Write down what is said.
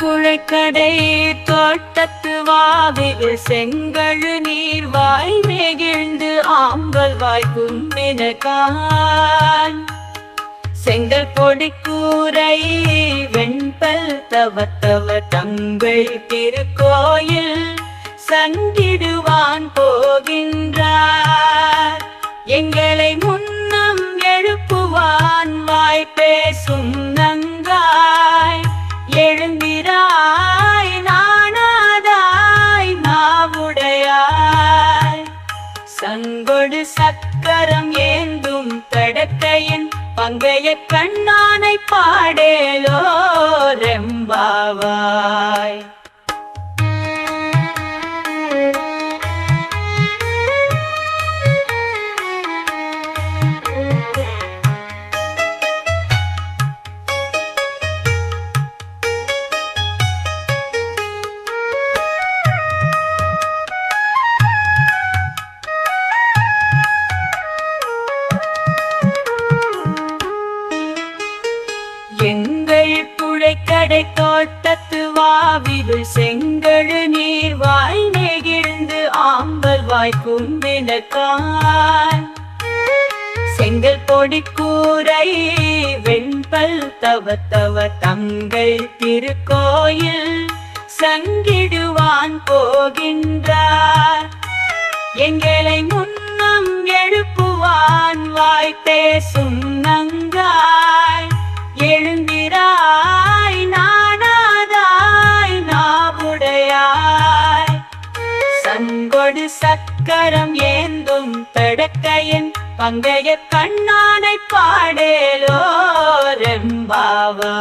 குழைக்கடை தோட்டத்து வாவில் செங்கழு நீர் வாய் நெகிழ்ந்து ஆம்பல் வாய் கும்பினகான் செங்கல் பொடி கூரை வெண்பல் தவத்தவ தங்கள் திருக்கோயில் சங்கிடுவான் போகின்றார். எங்களை முன்னம் எழுப்புவான் வாய் பேசும் சங்கொடு சக்கரம் ஏந்தும் தடக்கையின் பங்கைய கண்ணானை கடை தோட்டத்து வாவிது செங்கழு நீர் வாய் நெகிழ்ந்து ஆம்பல் வாய் கும்பினக்கான் செங்கல் பொடி கூரை வெண்பல் தவ தவ தங்கள் திருக்கோயில் சங்கிடுவான் போகின்றார். எங்களை முன்னம் எழுப்புவான் வாய் பேசும் நங்காய் நாவுடையாய் சங்கொடு சக்கரம் ஏந்தும் தடக்கையின் பங்கைய கண்ணானை பாடேலோ ரெம்பாவா